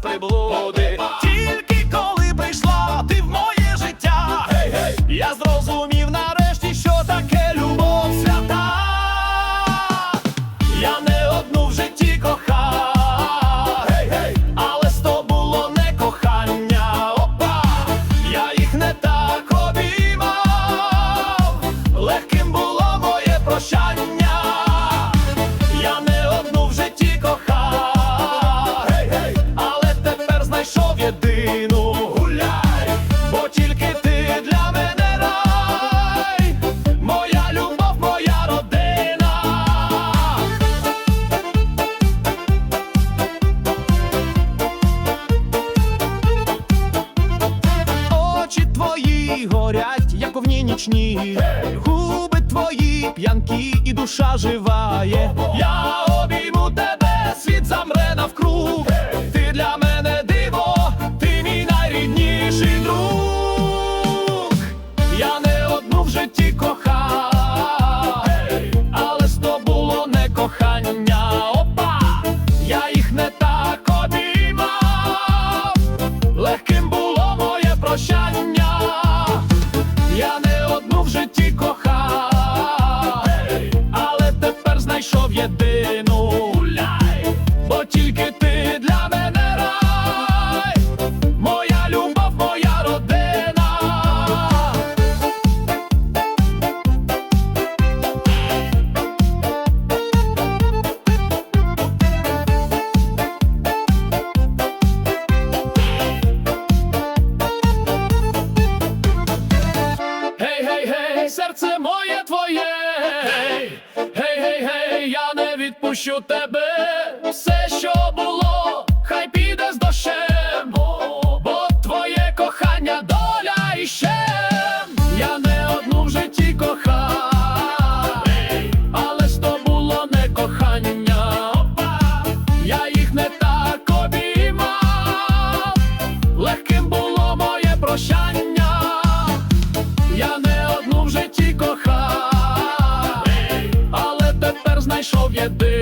Table. горять, як овні нічні, губи твої п'янки і душа живає. Я обійму тебе, світ замре навкруг. Відпущу тебе. Все, що було, хай піде з дощем. Бо твоє кохання доля і щем. Я не одну в житті кохав, але з то було не кохання. Я їх не так обіймав, легким було моє прощання. Я не одну в житті кохав, знайшов єдину.